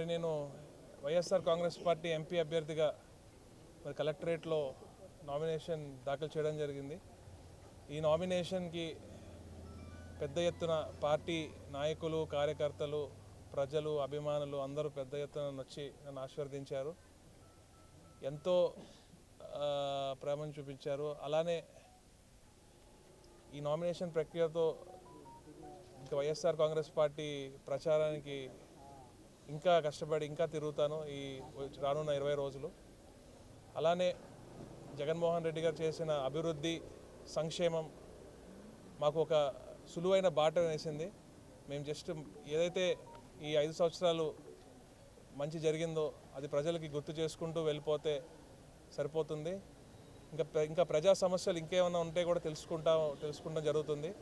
మరి నేను YSR Congress party MP అభ్యర్థిగా మరి కలెక్టరేట్లో నామినేషన్ దాఖలు చేయడం జరిగింది. ఈ నామినేషన్కి పెద్ద ఎత్తున పార్టీ నాయకులు కార్యకర్తలు ప్రజలు అభిమానులు అందరూ పెద్ద ఎత్తున వచ్చి నన్ను ఆశీర్వదించారు. ఎంతో ప్రేమను చూపించారు. అలానే ఈ నామినేషన్ ప్రక్రియతో ఇంకా వైఎస్ఆర్ కాంగ్రెస్ పార్టీ ప్రచారానికి ఇంకా కష్టపడి ఇంకా తిరుగుతాను ఈ రానున్న ఇరవై రోజులు. అలానే జగన్మోహన్ రెడ్డి గారు చేసిన అభివృద్ధి సంక్షేమం మాకు ఒక సులువైన బాట వేసింది. మేము జస్ట్ ఏదైతే ఈ ఐదు సంవత్సరాలు మంచి జరిగిందో అది ప్రజలకి గుర్తు చేసుకుంటూ వెళ్ళిపోతే సరిపోతుంది. ఇంకా ప్ర- ఇంకా ప్రజా సమస్యలు ఇంకేమైనా ఉంటే కూడా తెలుసుకుంటా తెలుసుకుంటాం జరుగుతుంది.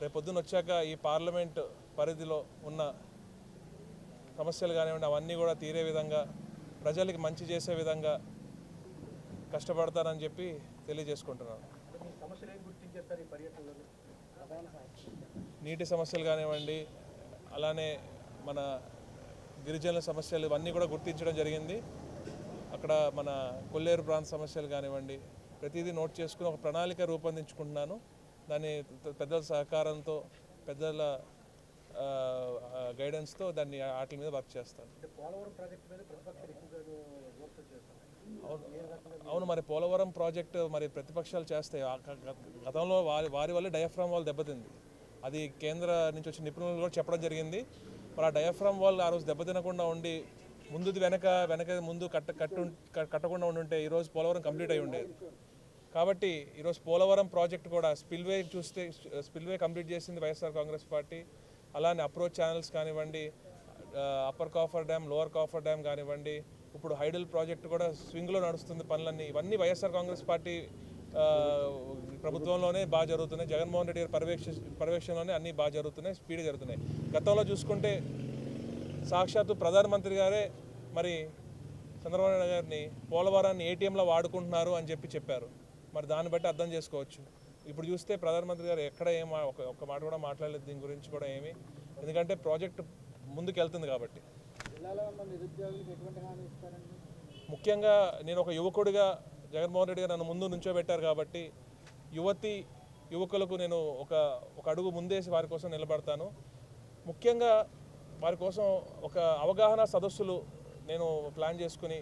రేపు పొద్దున్న వచ్చాక ఈ పార్లమెంట్ పరిధిలో ఉన్న సమస్యలు కానివ్వండి అవన్నీ కూడా తీరే విధంగా ప్రజలకి మంచి చేసే విధంగా కష్టపడతానని చెప్పి తెలియజేసుకుంటున్నాను. నీటి సమస్యలు కానివ్వండి అలానే మన గిరిజనుల సమస్యలు ఇవన్నీ కూడా గుర్తించడం జరిగింది. అక్కడ మన కొల్లేరు ప్రాంత సమస్యలు కానివ్వండి ప్రతిదీ నోట్ చేసుకుని ఒక ప్రణాళిక రూపొందించుకుంటున్నాను. దాన్ని పెద్దల సహకారంతో పెద్దల గైడెన్స్తో దాన్ని వాటి మీద వర్క్ చేస్తాను. అవును. మరి పోలవరం ప్రాజెక్టు మరి ప్రతిపక్షాలు చేస్తాయి గతంలో వారి వారి వల్ల డయాఫ్రామ్ వాల్ దెబ్బతింది. అది కేంద్ర నుంచి వచ్చిన నిపుణులు కూడా చెప్పడం జరిగింది. మరి ఆ డయాఫ్రామ్ వాల్ ఆ రోజు దెబ్బతినకుండా ఉండి ముందుది వెనక వెనక ముందు కట్ట కట్టు కట్టకుండా ఉండుంటే ఈరోజు పోలవరం కంప్లీట్ అయి ఉండేది. కాబట్టి ఈరోజు పోలవరం ప్రాజెక్ట్ కూడా స్పిల్వే చూస్తే స్పిల్వే కంప్లీట్ చేసింది వైఎస్ఆర్ కాంగ్రెస్ పార్టీ. అలానే అప్రోచ్ ఛానల్స్ కానివ్వండి upper coffer dam lower coffer dam కానివ్వండి ఇప్పుడు హైడల్ ప్రాజెక్ట్ కూడా స్వింగ్లో నడుస్తుంది పనులన్నీ. ఇవన్నీ వైఎస్ఆర్ కాంగ్రెస్ పార్టీ ప్రభుత్వంలోనే బాగా జరుగుతున్నాయి. జగన్మోహన్ రెడ్డి గారి పర్యవేక్ష పర్యవేక్షణలోనే అన్నీ బాగా జరుగుతున్నాయి స్పీడ్ జరుగుతున్నాయి. గతంలో చూసుకుంటే సాక్షాత్తు ప్రధానమంత్రి గారే మరి చంద్రబాబు నాయుడు గారిని పోలవరాన్ని ఏటీఎంలో వాడుకుంటున్నారు అని చెప్పి చెప్పారు. మరి దాన్ని బట్టి అర్థం చేసుకోవచ్చు. ఇప్పుడు చూస్తే ప్రధానమంత్రి గారు ఎక్కడ ఏం ఒక ఒక్క మాట కూడా మాట్లాడలేదు దీని గురించి కూడా ఏమి. ఎందుకంటే ప్రాజెక్ట్ ముందుకు వెళ్తుంది కాబట్టి ముఖ్యంగా నేను ఒక యువకుడిగా జగన్మోహన్ రెడ్డి గారు నన్ను ముందు నుంచోబెట్టారు కాబట్టి యువతి యువకులకు నేను ఒక ఒక అడుగు ముందేసి వారి కోసం నిలబడతాను. ముఖ్యంగా వారి కోసం ఒక అవగాహన సదస్సులు నేను ప్లాన్ చేసుకుని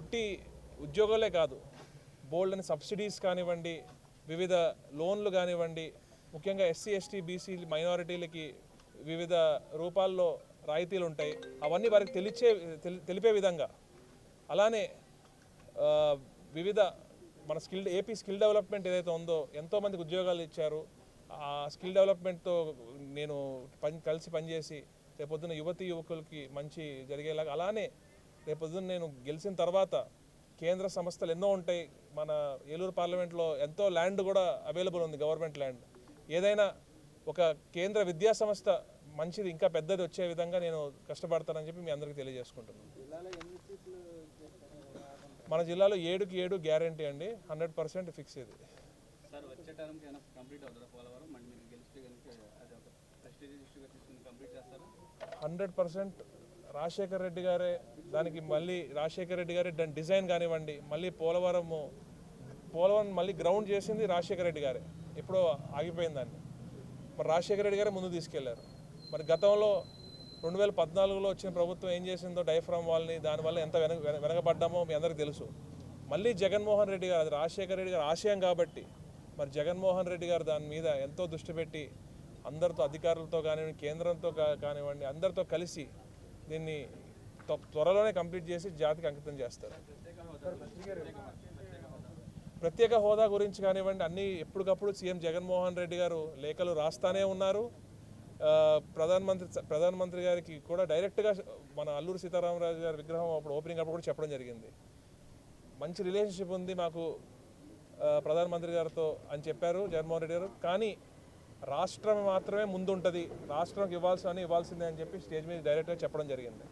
ఉట్టి ఉద్యోగాలే కాదు బోల్డ్ అని సబ్సిడీస్ కానివ్వండి వివిధ లోన్లు కానివ్వండి ముఖ్యంగా ఎస్సీ ఎస్టీ బీసీ మైనారిటీలకి వివిధ రూపాల్లో రాయితీలు ఉంటాయి. అవన్నీ వారికి తెలిచే తెలి- తెలిపే విధంగా. అలానే వివిధ మన స్కిల్ ఏపీ స్కిల్ డెవలప్మెంట్ ఏదైతే ఉందో ఎంతోమందికి ఉద్యోగాలు ఇచ్చారు. ఆ స్కిల్ డెవలప్మెంట్తో నేను పని కలిసి పనిచేసి రేపొద్దున యువతి యువకులకి మంచి జరిగేలాగా అలానే రేపొద్దున నేను గెలిచిన తర్వాత కేంద్ర సంస్థలు ఎన్నో ఉంటాయి. మన ఏలూరు పార్లమెంట్లో ఎంతో ల్యాండ్ కూడా అవైలబుల్ ఉంది గవర్నమెంట్ ల్యాండ్. ఏదైనా ఒక కేంద్ర విద్యా సంస్థ మంచిది ఇంకా పెద్దది వచ్చే విధంగా నేను కష్టపడతానని చెప్పి మీ అందరికీ తెలియజేసుకుంటున్నాను. మన జిల్లాలో ఏడుకి ఏడు గ్యారంటీ అండి హండ్రెడ్ పర్సెంట్ ఫిక్స్ ఇది. హండ్రెడ్ పర్సెంట్ రాజశేఖర్ రెడ్డి గారే దానికి మళ్ళీ రాజశేఖర్ రెడ్డి గారే దాని డిజైన్ కానివ్వండి మళ్ళీ పోలవరము పోలవరం మళ్ళీ గ్రౌండ్ చేసింది రాజశేఖర్ రెడ్డి గారే. ఎప్పుడో ఆగిపోయింది దాన్ని. మరి రాజశేఖర రెడ్డి గారే ముందు తీసుకెళ్ళారు. మరి గతంలో రెండు వేల పద్నాలుగులో వచ్చిన ప్రభుత్వం ఏం చేసిందో డైఫ్రామ్ వాళ్ళని దానివల్ల ఎంత వెనక వెన- వెనకబడ్డామో మీ అందరికీ తెలుసు. మళ్ళీ జగన్మోహన్ రెడ్డి గారు అది రాజశేఖర రెడ్డి గారు ఆశయం కాబట్టి మరి జగన్మోహన్ రెడ్డి గారు దాని మీద ఎంతో దృష్టి పెట్టి అందరితో అధికారులతో కానివ్వండి కేంద్రంతో కానివ్వండి అందరితో కలిసి దీన్ని త్వరలోనే కంప్లీట్ చేసి జాతికి అంకితం చేస్తారు. ప్రత్యేక హోదా గురించి కానివ్వండి అన్ని ఎప్పటికప్పుడు సీఎం జగన్మోహన్ రెడ్డి గారు లేఖలు రాస్తానే ఉన్నారు. ప్రధానమంత్రి ప్రధానమంత్రి గారికి కూడా డైరెక్ట్గా మన అల్లూరు సీతారామరాజు గారి విగ్రహం అప్పుడు ఓపెనింగ్ అప్పుడు కూడా చెప్పడం జరిగింది. మంచి రిలేషన్షిప్ ఉంది మాకు ప్రధానమంత్రి గారితో అని చెప్పారు జగన్మోహన్ రెడ్డి గారు. కానీ రాష్ట్రం మాత్రమే ముందుంటుంది. రాష్ట్రంకి ఇవ్వాల్సిన ఇవ్వాల్సిందే అని చెప్పి స్టేజ్ మీద డైరెక్ట్గా చెప్పడం జరిగింది.